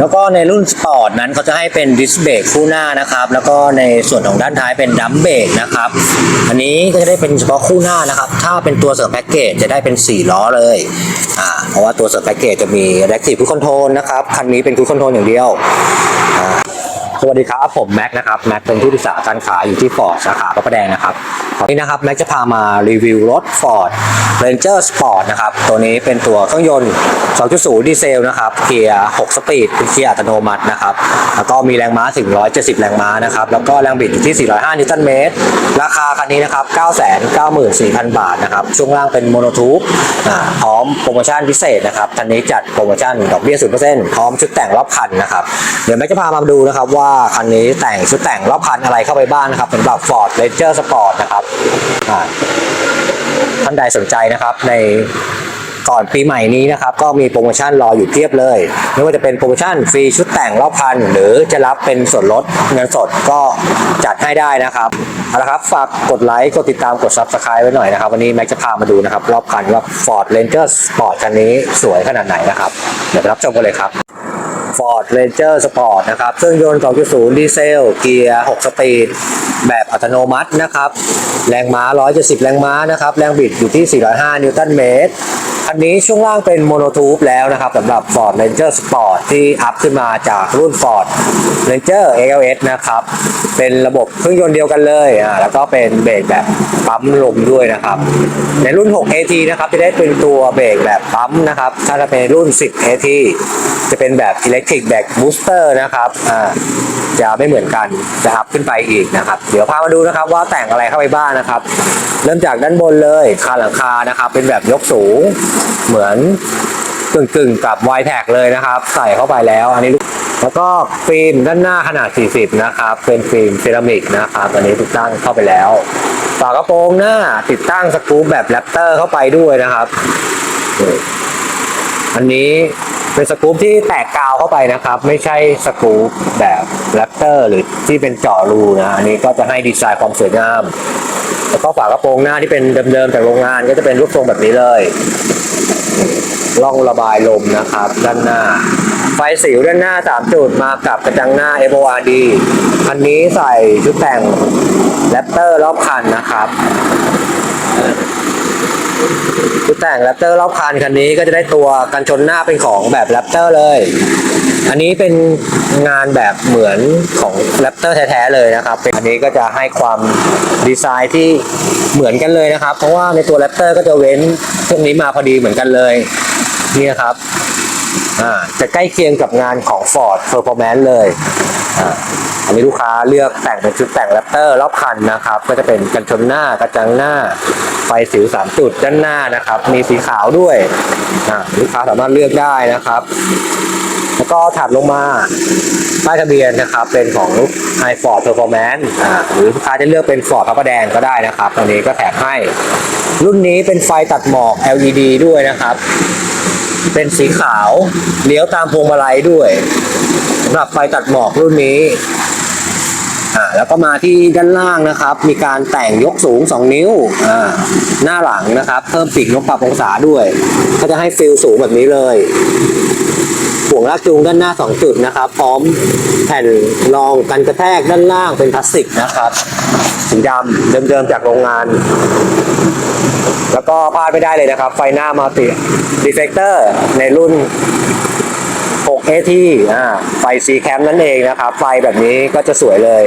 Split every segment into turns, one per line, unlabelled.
แล้วก็ในรุ่นสปอร์ตนั้นเขาจะให้เป็นดิสเบรกคู่หน้านะครับ แล้วก็ในส่วนของด้านท้ายเป็นดัมเบรกนะครับ อันนี้ก็จะได้เป็นเฉพาะคู่หน้านะครับ ถ้าเป็นตัวเสริมแพ็กเกจจะได้เป็น 4 ล้อเลยอ่าเพราะว่าตัวเสริมแพ็กเกจจะมี Adaptive Cruise Control นะครับ คันนี้เป็น Cruise Control อย่างเดียว สวัสดีครับผมแม็กนะครับแม็กเป็นที่ปรึกษาการขายอยู่ที่ฟอร์ดสาขาพระประแดงนะครับวันนี้นะครับแม็กจะพามารีวิวรถ Ford Ranger Sport นะครับตัวนี้เป็นตัวเครื่องยนต์ 2.0 ดีเซลนะครับเกียร์ 6 สปีดเป็นเกียร์อัตโนมัตินะครับแล้วก็มีแรงม้าถึง 170 แรงม้านะครับแล้วก็แรงบิดอยู่ที่ 405 นิวตันเมตร ราคาคันนี้นะครับ 994,000 บาทนะครับช่วงล่างเป็นโมโนทูบพร้อมโปรโมชั่นพิเศษนะครับคันนี้จัดโปรโมชั่นดอกเบี้ย0%พร้อมชุดแต่งรอบคันนะครับเดี๋ยวแม็กจะพามาดูนะครับว่าคันนี้แต่งชุดแต่งรอบคันอะไรเข้าไปบ้างนะครับสำหรับ Ford Ranger Sport นะครับท่านใดสนใจนะครับในก่อนปีใหม่นี้นะครับก็มีโปรโมชั่นรออยู่เทียบเลย ไม่ว่าจะเป็นโปรโมชั่นฟรีชุดแต่งรอบคัน หรือจะรับเป็นส่วนลดเงินสดก็จัดให้ได้นะครับเอาละครับฝากกดไลค์กดติดตามกด Subscribe ไว้หน่อยนะครับ วันนี้แม็กจะพามาดูนะครับ รอบคันว่า Ford Ranger Sport คันนี้สวยขนาดไหนนะครับ เดี๋ยวไปรับชมกันเลยครับ Ford Ranger Sport นะครับเครื่องยนต์ 2.0 ดีเซล เกียร์ 6 สปีด แบบอัตโนมัตินะครับ แรงม้า 170 แรงม้านะครับ แรงบิดอยู่ที่ 405 นิวตันเมตร คันนี้ช่วงล่างเป็นโมโนทูบแล้วนะครับสำหรับ Ford Ranger Sport ที่อัพขึ้นมาจากรุ่น Ford Ranger ALS นะครับ เป็นระบบเครื่องยนต์เดียวกันเลยอ่าแล้วก็เป็นเบรกแบบปั๊มลมด้วยนะครับ ในรุ่น 6 AT นะครับจะได้เป็นตัวเบรกแบบปั๊มนะครับถ้าจะเป็นรุ่น 10 AT จะเป็นแบบ Electric Back Booster นะครับอ่า จะไม่เหมือนกันจะอัพขึ้นไปอีกนะครับ เดี๋ยวพามาดูนะครับว่าแต่งอะไรเข้าไปบ้างนะครับ เริ่มจากด้านบนเลยคาหลังคานะครับ เป็นแบบยกสูงเหมือนกึ่งกึ่งกับ y t a g เลยนะครับ ใส่เข้าไปแล้ว อันนี้แล้วก็ฟิล์มด้านหน้าขนาด 40 นะครับ เป็นฟิล์มเซรามิกนะครับอันนี้ติดตั้งเข้าไปแล้วฝากระโปรงหน้าติดตั้งสกรูปแบบแรปเตอร์เข้าไปด้วยนะครับ อันนี้ เป็นสกรูปที่แตกกาวเข้าไปนะครับ ไม่ใช่สกรูปแบบแรปเตอร์หรือที่เป็นเจาะรูนะอันนี้ก็จะให้ดีไซน์ความสวยงาม แล้วก็ฝากระโปรงหน้าที่เป็นเดิมๆจากโรงงานก็จะเป็นรูปทรงแบบนี้เลยร่องระบายลมนะครับ ด้านหน้า ไฟสิวด้านหน้า 3 จุดมากับกระจังหน้า FORD อันนี้ใส่ชุดแต่งแรปเตอร์รอบคันนะครับ ชุดแต่งแรปเตอร์รอบคันคันนี้ก็จะได้ตัวกันชนหน้าเป็นของแบบแรปเตอร์เลย อันนี้เป็นงานแบบเหมือนของแรปเตอร์แท้ๆเลยนะครับเป็นอันนี้ก็จะให้ความดีไซน์ที่เหมือนกันเลยนะครับ เพราะว่าในตัวแรปเตอร์ก็จะเว้นพวกนี้มาพอดีเหมือนกันเลยนี่นะครับอ่าจะใกล้เคียงกับงานของ Ford Performance เลย อันนี้ลูกค้าเลือกแต่งเป็นชุดแต่งแรปเตอร์รอบคันนะครับ ก็จะเป็นกันชนหน้ากระจังหน้า ไฟสิวสามจุดด้านหน้านะครับ มีสีขาวด้วยลูกค้าสามารถเลือกได้นะครับ แล้วก็ถัดลงมาป้ายทะเบียนนะครับ เป็นของ i Ford Performance อ่าหรือลูกค้าจะเลือกเป็น Ford พระประแดงก็ได้นะครับอันนี้ก็แถมให้ รุ่นนี้เป็นไฟตัดหมอก LED ด้วยนะครับ เป็นสีขาวเลี้ยวตามพวงมาลัยด้วย หรับไฟตัดหมอกรุ่นนี้อ่าแล้วก็มาที่ด้านล่างนะครับ มีการแต่งยกสูง 2 นิ้วอ่าหน้าหลังนะครับ เพิ่มปีกนกปรับองศาด้วยก็จะให้ฟิลสูงแบบนี้เลยห่วงลากจูงด้านหน้า 2 จุดนะครับ พร้อมแผ่นรองกันกระแทกด้านล่างเป็นพลาสติกนะครับสีดำเดิมๆจากโรงงาน แล้วก็พลาดไม่ได้เลยนะครับ ไฟหน้ามัลติดีเฟกเตอร์ในรุ่น 6 AT อ่าไฟ C cam นั่นเองนะครับ ไฟแบบนี้ก็จะสวยเลย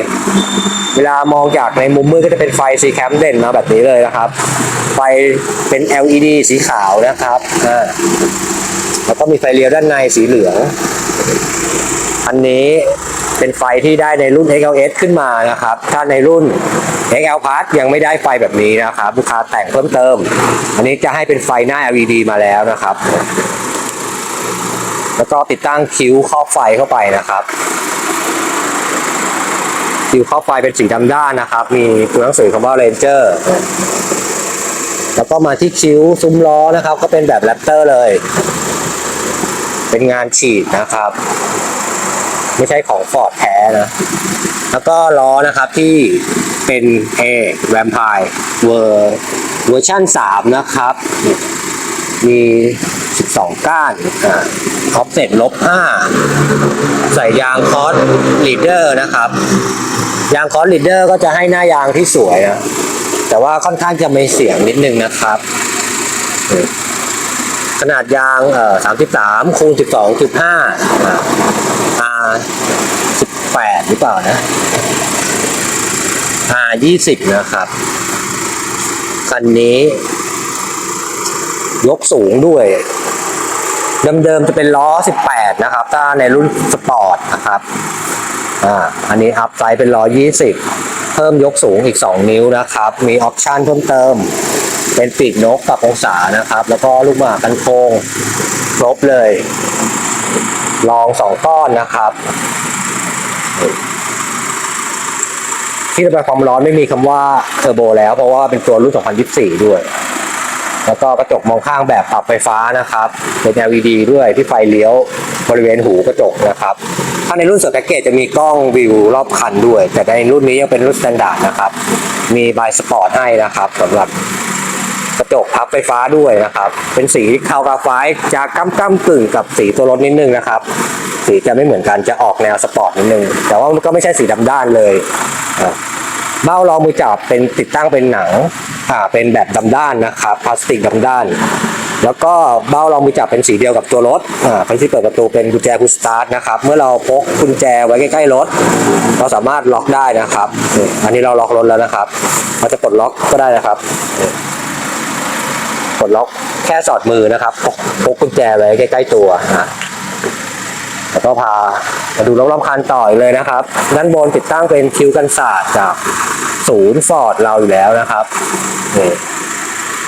เวลามองจากในมุมมืดก็จะเป็นไฟ C cam เด่นมาแบบนี้เลยนะครับ ไฟเป็น LED สีขาวนะครับอ่าแล้วก็มีไฟเลี้ยวด้านในสีเหลือง อันนี้เป็นไฟที่ได้ในรุ่น XLS ขึ้นมานะครับ ถ้าในรุ่น XL Plus ยังไม่ได้ไฟแบบนี้นะครับ ลูกค้าแต่งเพิ่มเติม อันนี้จะให้เป็นไฟหน้า LED มาแล้วนะครับ แล้วก็ติดตั้งคิ้วครอบไฟเข้าไปนะครับ คิ้วครอบไฟเป็นสีดำด้านนะครับ มีตัวหนังสือคำว่า Ranger แล้วก็มาที่คิ้วซุ้มล้อนะครับ ก็เป็นแบบแรปเตอร์เลย เป็นงานฉีดนะครับ ไม่ใช่ของฟอร์ดแท้นะ แล้วก็ล้อนะครับที่เป็น A Vampire เวอร์เวอร์ชั่น 3 นะครับ มี 12 ก้านอ่า ออฟเซ็ตลบ5ใส่ยางคอสลีดเดอร์นะครับ ยางคอสลีดเดอร์ก็จะให้หน้ายางที่สวยนะ แต่ว่าค่อนข้างจะมีเสียงนิดนึงนะครับ ขนาดยางเอ่อ33คูณ12.5อ่า R 18หรือเปล่านะ R 20นะครับ คันนี้ ยกสูงด้วย เดิมๆจะเป็นล้อ 18 นะครับ ถ้าในรุ่นสปอร์ตนะครับอ่าอันนี้อัพไซด์เป็นล้อ 20 เพิ่มยกสูงอีก 2 นิ้วนะครับ มีออปชันเพิ่มเติม เป็นปีกนกกับองศานะครับ แล้วก็ลูกหมากกันโค้งครบเลย ลองสองก้อนนะครับที่ระบายความร้อนไม่มีคำว่าเทอร์โบแล้วเพราะว่าเป็นตัวรุ่น 2024 ด้วย แล้วก็กระจกมองข้างแบบปรับไฟฟ้านะครับเป็น LED ด้วยที่ไฟเลี้ยวบริเวณหูกระจกนะครับ ถ้าในรุ่นเสือแพ็กเกจจะมีกล้องวิวรอบคันด้วย แต่ในรุ่นนี้ยังเป็นรุ่นสแตนดาร์ดนะครับ มีบายสปอร์ตให้นะครับสำหรับกระจกพับไฟฟ้าด้วยนะครับ เป็นสีคาวกาไฟจะก้ำก้ำกึ่งกับสีตัวรถนิดนึงนะครับ สีจะไม่เหมือนกันจะออกแนวสปอร์ตนิดนึง แต่ว่ามันก็ไม่ใช่สีดำด้านเลยอะ เบ้ารองมือจับเป็นติดตั้งเป็นหนังอ่าเป็นแบบดำด้านนะครับพลาสติกดำด้าน แล้วก็เบ้ารองมือจับเป็นสีเดียวกับตัวรถอ่าเป็นที่เปิดประตูเป็นกุญแจพุสตาร์ทนะครับเมื่อเราพกกุญแจไว้ใกล้ๆรถ เราสามารถล็อกได้นะครับ อันนี้เราล็อกรถแล้วนะครับเราจะปลดล็อกก็ได้นะครับปลดล็อกแค่สอดมือนะครับพกพกกุญแจไว้ใกล้ๆตัวนะแล้วก็พามาดูรอบๆคันต่ออีกเลยนะครับ ด้านบนติดตั้งเป็นคิ้วกันศาสตร์จาก ศูนย์ฟอร์ดเราอยู่แล้วนะครับนี่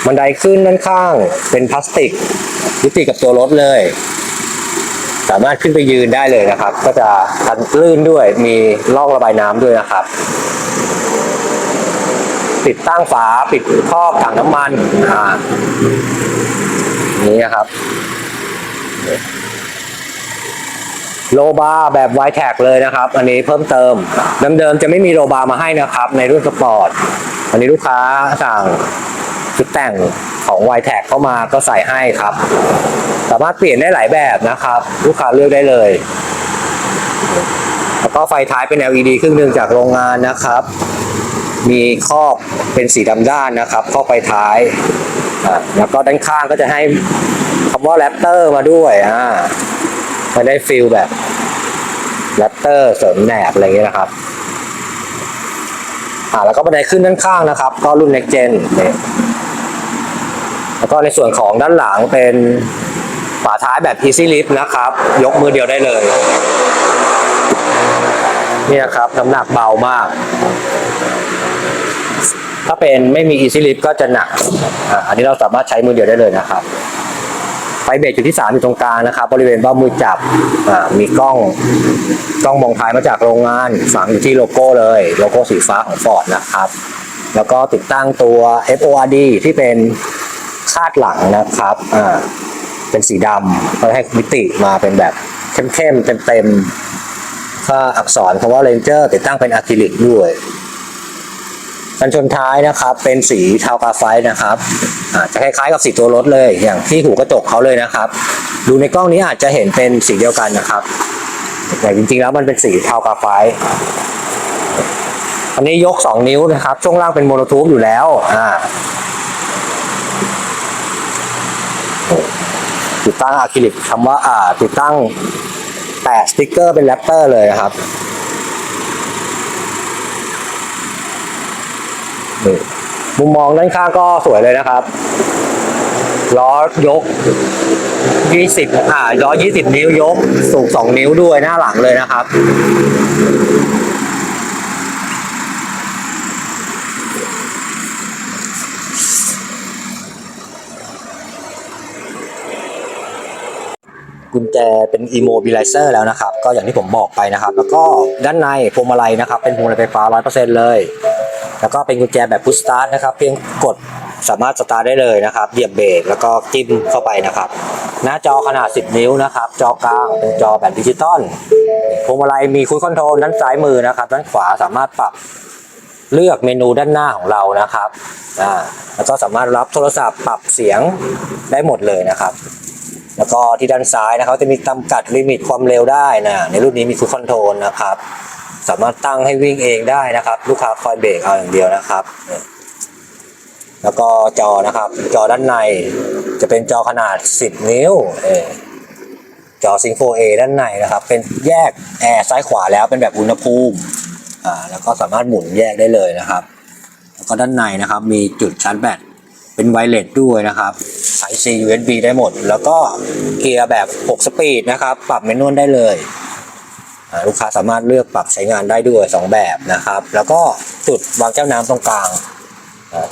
บันไดขึ้นด้านข้างเป็นพลาสติกยึดติดกับตัวรถเลย สามารถขึ้นไปยืนได้เลยนะครับ ก็จะกันลื่นด้วยมีร่องระบายน้ำด้วยนะครับ ติดตั้งฝาปิดครอบถังน้ำมันอ่านี่นะครับ โลบาร์แบบไวแท็กเลยนะครับ อันนี้เพิ่มเติมเดิมๆจะไม่มีโลบาร์มาให้นะครับ ในรุ่นสปอร์ตอันนี้ลูกค้าสั่งชุดแต่งของไวแท็กเข้ามาก็ใส่ให้ครับ สามารถเปลี่ยนได้หลายแบบนะครับ ลูกค้าเลือกได้เลย แล้วก็ไฟท้ายเป็น LED ครึ่งหนึ่งจากโรงงานนะครับ มีครอบเป็นสีดำด้านนะครับครอบไปท้ายแล้วก็ด้านข้างก็จะให้คำว่าแรปเตอร์มาด้วยอ่า มันได้ฟิลแบบแรปเตอร์เสริมแหนบอะไรอย่างเงี้ยนะครับอ่าแล้วก็บันไดขึ้นด้านข้างนะครับ ก็รุ่น next gen เนี่ยแล้วก็ในส่วนของด้านหลังเป็นฝาท้ายแบบ easy lift นะครับ ยกมือเดียวได้เลยนี่นะครับน้ำหนักเบามาก ถ้าเป็นไม่มี easy lift ก็จะหนักออันนี้เราสามารถใช้มือเดียวได้เลยนะครับ ไฟเบรกจุดที่3อยู่ตรงกลางนะครับ บริเวณเบ้ามือจับมีกล้องกล้องมองภายมาจากโรงงานฝังอยู่ที่โลโก้เลย โลโก้สีฟ้าของ Ford นะครับ แล้วก็ติดตั้งตัว FORD ที่เป็นคาดหลังนะครับเป็นสีดำก็ให้มิติมาเป็นแบบเข้มๆเต็มๆถ้าอักษรคำว่า Ranger ติดตั้งเป็นอะคริลิกด้วย กันชนท้ายนะครับ เป็นสีเทากาไฟต์นะครับอาจจะคล้ายๆกับสีตัวรถเลย อย่างที่หูกระจกเขาเลยนะครับ ดูในกล้องนี้อาจจะเห็นเป็นสีเดียวกันนะครับ แต่จริงๆแล้วมันเป็นสีเทากาไฟต์อันนี้ยก 2 นิ้วนะครับ ช่วงล่างเป็นโมโนทูบอยู่แล้วอ่าติดตั้งอะคริลิกคำว่าอ่าติดตั้งแปะสติ๊กเกอร์เป็นแรปเตอร์เลยนะครับ นี่มุมมองด้านข้างก็สวยเลยนะครับ ล้อยก 20อ่าล้อ 20 นิ้วยก สูง 2 นิ้วด้วยหน้าหลังเลยนะครับ กุญแจเป็น immobilizer แล้วนะครับ ก็อย่างที่ผมบอกไปนะครับ แล้วก็ด้านในพวงมาลัยนะครับ เป็นพวงมาลัยไฟฟ้า 100%เลย แล้วก็เป็นกุญแจแบบพุชสตาร์ทนะครับ เพียงกดสามารถสตาร์ทได้เลยนะครับเหยียบเบรกแล้วก็จิ้มเข้าไปนะครับ หน้าจอขนาด 10 นิ้วนะครับ จอกลางเป็นจอแบบดิจิตอลพวงมาลัยมีคุยคอนโทรลด้านซ้ายมือนะครับ ด้านขวาสามารถปรับเลือกเมนูด้านหน้าของเรานะครับอ่าแล้วก็สามารถรับโทรศัพท์ปรับเสียงได้หมดเลยนะครับ แล้วก็ที่ด้านซ้ายนะครับจะมีจำกัดลิมิตความเร็วได้นะในรุ่นนี้มีคูคอนโทรลนะครับ สามารถตั้งให้วิ่งเองได้นะครับ ลูกค้าคอยเบรกเอาอย่างเดียวนะครับ แล้วก็จอนะครับ จอด้านในจะเป็นจอขนาด 10 นิ้วเออจอซิงโ a ด้านในนะครับ เป็นแยกแอร์ซ้ายขวาแล้วเป็นแบบอุณหภูมิอ่าแล้วก็สามารถหมุนแยกได้เลยนะครับ แล้วก็ด้านในนะครับมีจุดชาร์จแบตเป็นไวเลสด้วยนะครับสาย C USB ได้หมด แล้วก็เกียร์แบบ 6 สปีดนะครับ ปรับเมนวลได้เลย ลูกค้าสามารถเลือกปรับใช้งานได้ด้วย 2 แบบนะครับ แล้วก็จุดวางแก้วน้ำตรงกลาง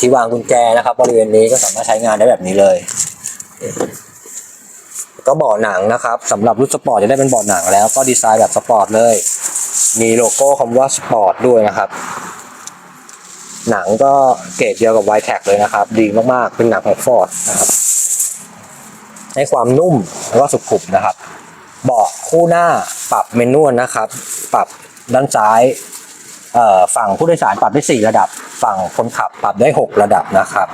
ที่วางกุญแจนะครับบริเวณนี้ก็สามารถใช้งานได้แบบนี้เลย ก็เบาะหนังนะครับสำหรับรุ่นสปอร์ตจะได้เป็นเบาะหนังแล้วก็ดีไซน์แบบสปอร์ตเลย มีโลโก้คำว่าสปอร์ตด้วยนะครับ หนังก็เกรดเดียวกับไวแท็กเลยนะครับ ดีมากๆเป็นหนังของฟอร์ดนะครับให้ความนุ่มแล้วก็สุขุมนะครับ เบาะคู่หน้าปรับเมนวลนะครับ ปรับด้านซ้ายฝั่งผู้โดยสารปรับได้ 4 ระดับ ฝั่งคนขับปรับได้ 6 ระดับนะครับ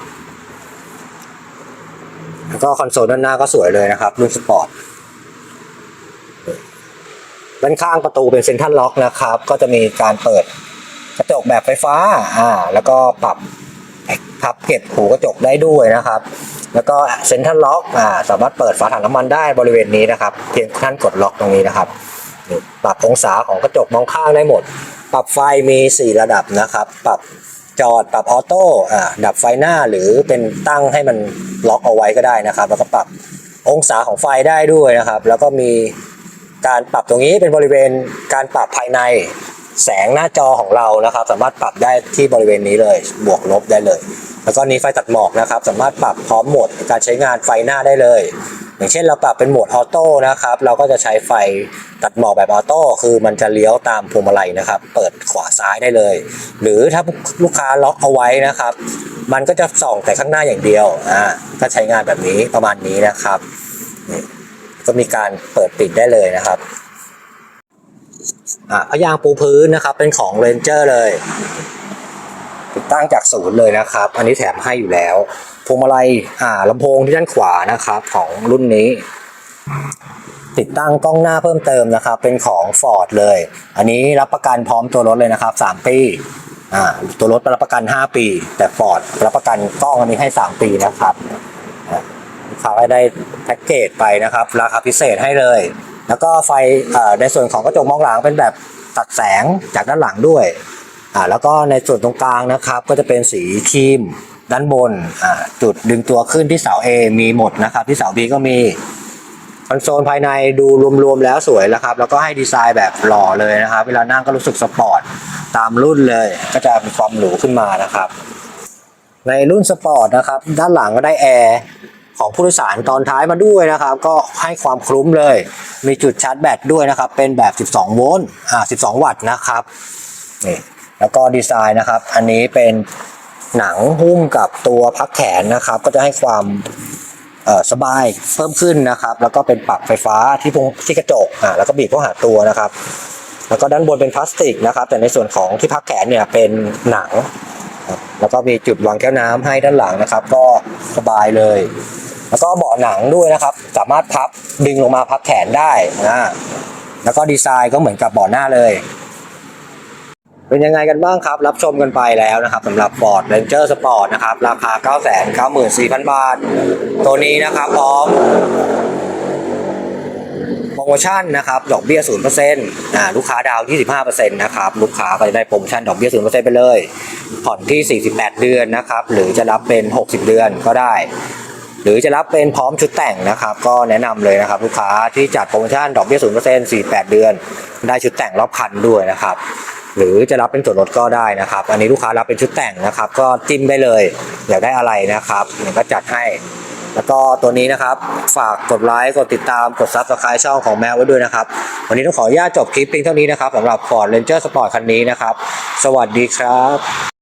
แล้วก็คอนโซลด้านหน้าก็สวยเลยนะครับรุ่นสปอร์ตด้านข้างประตูเป็นเซ็นทรัลล็อกนะครับ ก็จะมีการเปิดกระจกแบบไฟฟ้าอ่าแล้วก็ปรับ พับเก็บหูกระจกได้ด้วยนะครับ แล้วก็เซ็นทรัลล็อกอ่าสามารถเปิดฝาถังน้ำมันได้บริเวณนี้นะครับ เพียงท่านกดล็อกตรงนี้นะครับปรับองศาของกระจกมองข้างได้หมด ปรับไฟมี 4 ระดับนะครับ ปรับจอดปรับออโต้ดับไฟหน้าหรือเป็นตั้งให้มันล็อกเอาไว้ก็ได้นะครับ แล้วก็ปรับองศาของไฟได้ด้วยนะครับ แล้วก็มีการปรับตรงนี้เป็นบริเวณการปรับภายใน แสงหน้าจอของเรานะครับ สามารถปรับได้ที่บริเวณนี้เลย บวกลบได้เลย แล้วก็นี้ไฟตัดหมอกนะครับ สามารถปรับพร้อมโหมดการใช้งานไฟหน้าได้เลย อย่างเช่นเราปรับเป็นโหมดออโต้นะครับ เราก็จะใช้ไฟตัดหมอกแบบออโต้คือมันจะเลี้ยวตามพวงมาลัยนะครับ เปิดขวาซ้ายได้เลย หรือถ้าลูกค้าล็อกเอาไว้นะครับ มันก็จะส่องแต่ข้างหน้าอย่างเดียวอ่าก็ใช้งานแบบนี้ประมาณนี้นะครับก็มีการเปิดปิดได้เลยนะครับ พยางปูพื้นนะครับ เป็นของเรนเจอร์เลย ติดตั้งจากศูนย์เลยนะครับ อันนี้แถมให้อยู่แล้วพวงมาลัยอ่าลำโพงที่ด้านขวานะครับของรุ่นนี้ ติดตั้งกล้องหน้าเพิ่มเติมนะครับ เป็นของ Ford เลย อันนี้รับประกันพร้อมตัวรถเลยนะครับ 3 ปีอ่าตัวรถรับประกัน 5 ปี แต่ Ford รับประกันกล้องอันนี้ให้ 3 ปีนะครับลูกค้าได้แพ็กเกจไปนะครับ ราคาพิเศษให้เลย แล้วก็ไฟในส่วนของกระจกมองหลังเป็นแบบตัดแสงจากด้านหลังด้วยอ่าแล้วก็ในส่วนตรงกลางนะครับ ก็จะเป็นสีครีมด้านบนอ่าจุดดึงตัวขึ้นที่เสา A มีหมดนะครับ ที่เสา B ก็มีคอนโซลภายในดูรวมๆแล้วสวยแล้วครับ แล้วก็ให้ดีไซน์แบบหล่อเลยนะครับ เวลานั่งก็รู้สึกสปอร์ตตามรุ่นเลย ก็จะมีความหรูขึ้นมานะครับ ในรุ่นสปอร์ตนะครับ ด้านหลังก็ได้แอร์ ของผู้โดยสารตอนท้ายมาด้วยนะครับ ก็ให้ความคลุ้มเลย มีจุดชาร์จแบตด้วยนะครับ เป็นแบบ 12 โวลต์อ่า12 วัตต์นะครับนี่แล้วก็ดีไซน์นะครับ อันนี้เป็นหนังหุ้มกับตัวพักแขนนะครับ ก็จะให้ความสบายเพิ่มขึ้นนะครับ แล้วก็เป็นปรับไฟฟ้าที่พงที่กระจกอ่าแล้วก็บีบเข้าหาตัวนะครับ แล้วก็ด้านบนเป็นพลาสติกนะครับ แต่ในส่วนของที่พักแขนเนี่ยเป็นหนัง แล้วก็มีจุดวางแก้วน้ำให้ด้านหลังนะครับ ก็สบายเลย แล้วก็เบาะหนังด้วยนะครับ สามารถพับดึงลงมาพับแขนได้นะแล้วก็ดีไซน์ก็เหมือนกับเบาะหน้าเลย เป็นยังไงกันบ้างครับ รับชมกันไปแล้วนะครับสำหรับ Ford Ranger Sport นะครับ ราคา 994,000 บาท ตัวนี้นะครับพร้อมโปรโมชั่นนะครับดอกเบี้ย0%อ่าลูกค้าดาวน์25%นะครับลูกค้าก็จะได้โปรโมชั่นดอกเบี้ย0%ไปเลย ผ่อนที่ 48 เดือนนะครับ หรือจะรับเป็น 60 เดือนก็ได้ หรือจะรับเป็นพร้อมชุดแต่งนะครับ ก็แนะนำเลยนะครับ ลูกค้าที่จัดโปรโมชั่นดอกเบี้ย0% 48เปอร์เซ็นต์สี่แปดเดือน ได้ชุดแต่งรอบคันด้วยนะครับ หรือจะรับเป็นส่วนลดก็ได้นะครับ อันนี้ลูกค้ารับเป็นชุดแต่งนะครับ ก็จิ้มได้เลยอยากได้อะไรนะครับเดี๋ยก็จัดให้ แล้วก็ตัวนี้นะครับฝากกดไลค์กดติดตามกด Subscribe ช่องของแมวไว้ด้วยนะครับ วันนี้ต้องขออนุญาตจบคลิปเพียงเท่านี้นะครับสำหรับ Ford Ranger Sport คันนี้นะครับ สวัสดีครับ